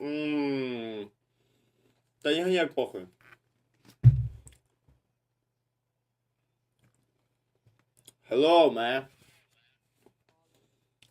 Ммм. Та ні, ніяк похуй. Hello, man.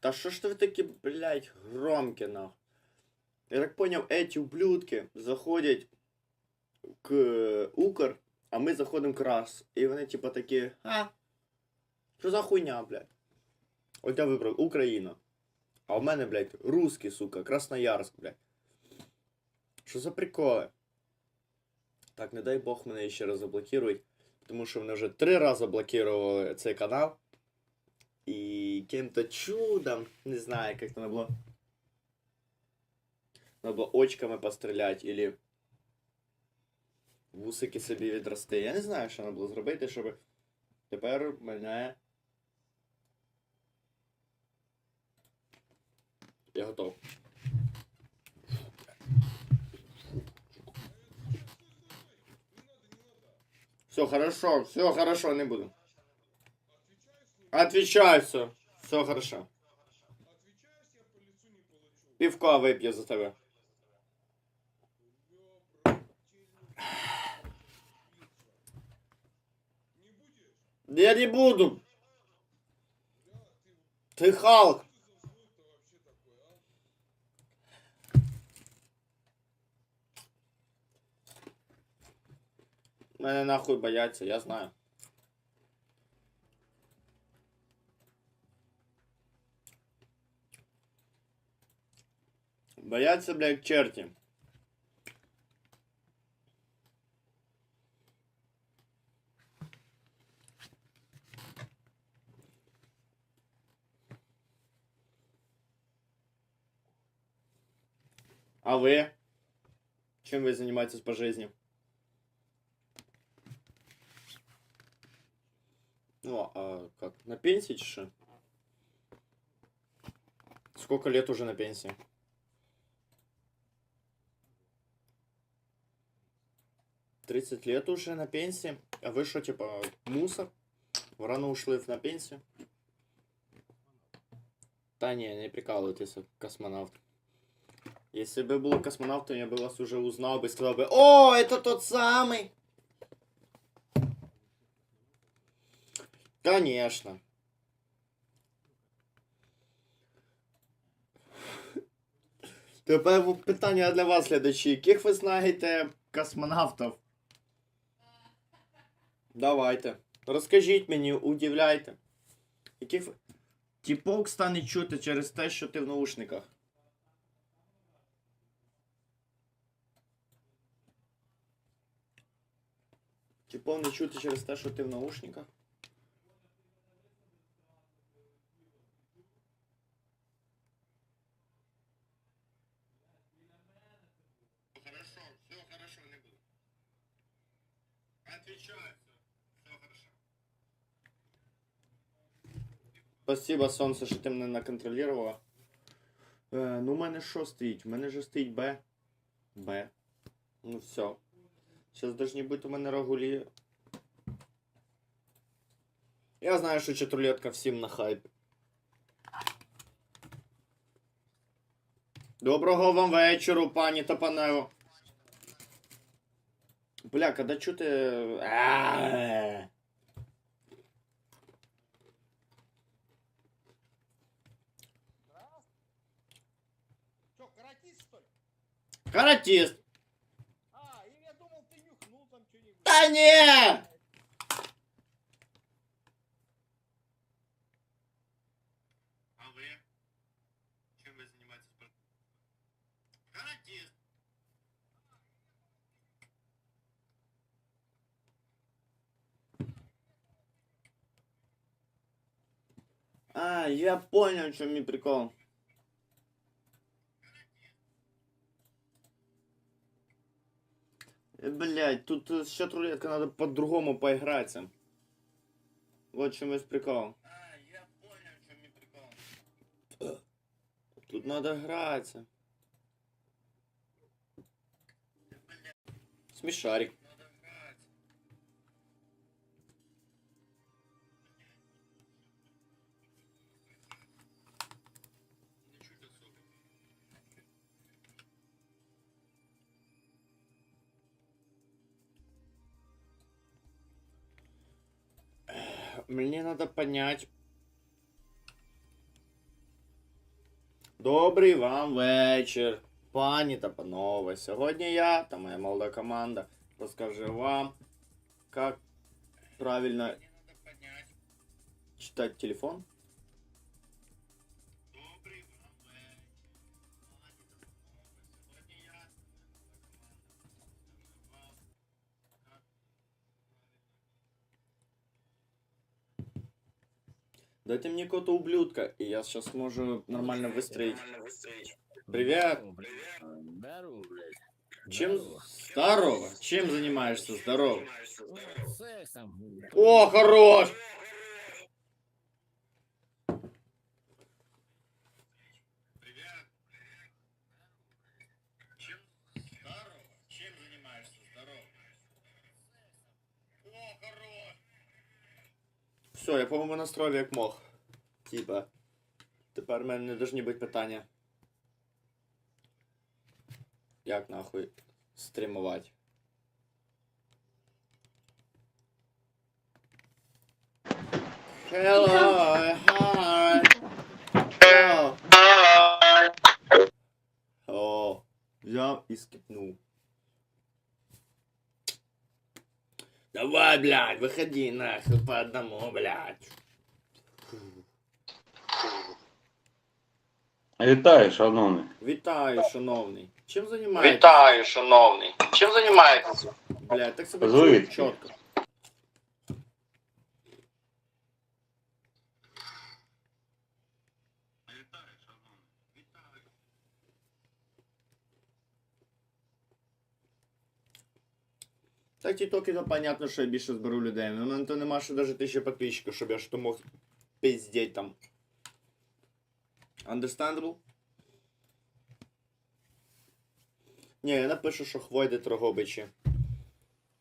Та що ж ви такі, блядь, громкі, нах? Я так поняв, эти ублюдки заходять к Укр, а ми заходимо к раз. І вони типа такі, а? Що за хуйня, блядь? От я вибрав Україна. А у мене, блядь, русский, сука, Красноярск, блядь. Що за приколи? Так, не дай Бог мене ще раз заблокирують. Тому що вони вже три рази блокували цей канал. І каким-то чудом, не знаю, як це було. Надо було очками постріляти, или вусики собі відрости. Я не знаю, що треба було зробити, щоб тепер мене. Я готов. Все хорошо, все хорошо, не буду. Отвечаю все. Все хорошо. Пивка вип'ю за тебе. Я не буду. Ты Халк. Мене нахуй бояться, я знаю. Бояться, блядь, черти. А вы? Чем вы занимаетесь по жизни? Ну, а как? На пенсии чеши? Сколько лет уже на пенсии? Тридцать лет уже на пенсии? А вы что, типа, мусор? Рано ушли на пенсию? Та не, не прикалывайтесь, космонавт. Если бы был космонавтом, я бы вас уже узнал бы и сказал бы, о, это тот самый! Конечно. Тепер питання для вас, глядачі. Яких ви знаєте космонавтів? Давайте. Розкажіть мені, удивляйте. Яких. Тіпок стане чути через те, що ти в наушниках. Типов не чути через те, що ти в наушниках. Хорошо, все хорошо, не буду. Отвечаю, все, все хорошо. Спасибо, сонце, що ти мене наконтролювала. Е, ну, у мене що стоїть? У мене же стоїть Б. Б. Ну все. Сейчас должны бути у мене рагулі. Я знаю, що чотирилетка всім на хайпі. Доброго вам вечору, пані Топанево. Бля, когда. А-а-а. Что, каратист, что ли? Каратист. А, или я думал, ты нюхнул там что-нибудь. Да не! А вы? Чем вы занимаетесь? Каратист. А, я понял, в чем мне прикол. Блять, тут э, счет рулетка надо по-другому поиграться. Вот в чем весь прикол. А, я понял, в чем мне прикол. Тут надо играться. Смешарик. Мені треба понять. Добрий вам вечір, пані та панове. Сьогодні я та моя молода команда розкаже вам, як правильно читать телефон. Дайте мне кота ублюдка, и я сейчас смогу нормально выстроить. Привет! Здорово, блядь. Чем... Здорово. Чем занимаешься? Здорово! Ну. О, хорош! Все, я, по-моєму, настроїв як мог. Типа. Тепер в мене не должні бути питання. Як нахуй стримувати? Hello, Давай, блядь, выходи нахуй по одному, блядь. Вітаю, шановний. Вітаю, шановний. Чим займаєтесь? Вітаю, шановний. Чим займаєтесь? Блядь, так себе Звідки? чую чітко. Так тіктоки, то понятно, що я більше зберу людей. Ну, мене то нема ще навіть тисячі підписчиків, щоб я що мог пиздеть там. Understandable? Ні, я напишу, що хвойде Трогобичі.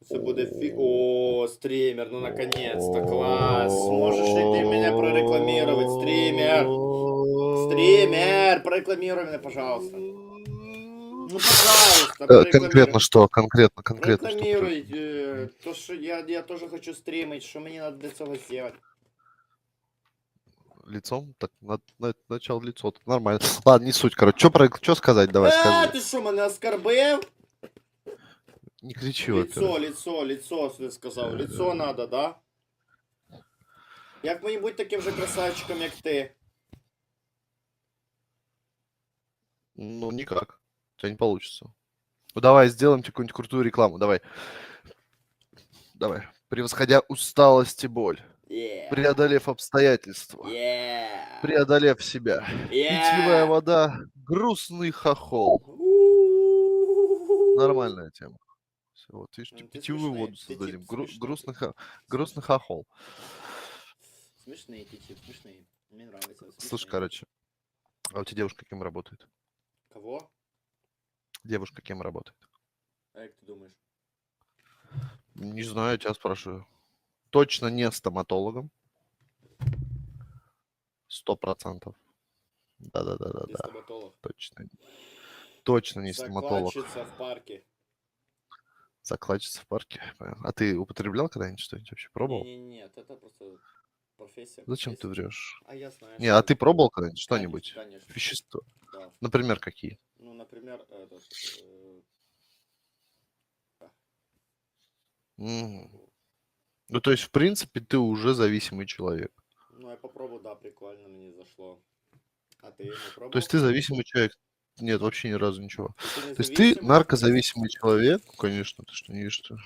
Це буде фі... О, стрімер, ну наконец-то, класс. Можеш ли ти мене прорекламировать, стрімер? Стример, прорекламируй меня, пожалуйста. Ну, пожалуйста, Э. Конкретно что? Конкретно, конкретно? Рекламируй, э, то, что я, я тоже хочу стримить, что мне надо для этого сделать. Лицом? Так, на, на- начал лицо. так Нормально. Ладно, не суть, короче. Что, про... что сказать? Давай, а, скажи. ты что, меня оскорбил? Не кричи, Лицо, во-первых. лицо, лицо, ты сказал. Лицо надо, да? Як мені бути таким же красавчиком, як ти? Ну, никак. У тебя не получится. Ну, давай, сделаем тебе какую-нибудь крутую рекламу. Давай. Давай. Превосходя усталость и боль. Yeah. Преодолев обстоятельства. Yeah. Преодолев себя. Питьевая вода. Грустный хохол. Нормальная тема. Всё, вот, видишь, Ну, типа, питьевую воду создадим. Гру- грустный, хо- грустный хохол. Смешные эти типы, смешные. Мне нравится. Слушай, смешные. короче, а у тебя девушка кем работает? Кого? Девушка кем работает? А як ти думаєш? Не знаю, тебя спрашиваю. Точно не стоматологом. Сто процентов. Ти Да-да-да-да-да. стоматолог. Точно. Точно не стоматолог. Закладчиця в парке. Закладчица в парке. А ты употреблял когда-нибудь что-нибудь вообще? Пробовал? Не-не-не, это просто профессия. Зачем ты профессия. врешь? А я знаю. Не, а ты пробовал когда-нибудь что-нибудь? Конечно, Вещество. да. Например, какие? Ну, например, этот... э. Ну, то есть, в принципе, ты уже зависимый человек. ну, я попробую, да, прикольно, мне зашло. А ты не пробовал? То есть ты зависимый человек. Нет, вообще ни разу ничего. Ты То есть ты зависимый? наркозависимый человек, конечно, ты что не видишь, что...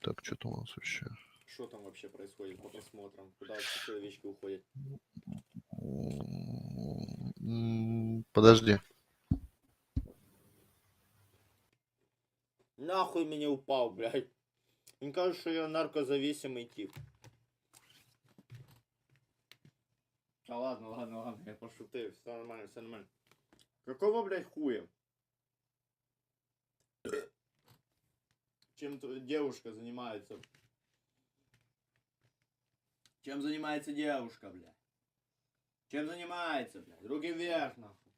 Так, что там у нас вообще? Что там вообще происходит по просмотрам? Куда все человечки уходят? Подожди. Нахуй мне упал, блядь. Мне кажется, что я наркозависимый тип. А ладно, ладно, ладно, я пошутил. Все нормально, все нормально. Какого, блядь, хуя? Чем девушка занимается? Чем занимается девушка, блядь? Чем занимается, блядь? Руки вверх, нахуй.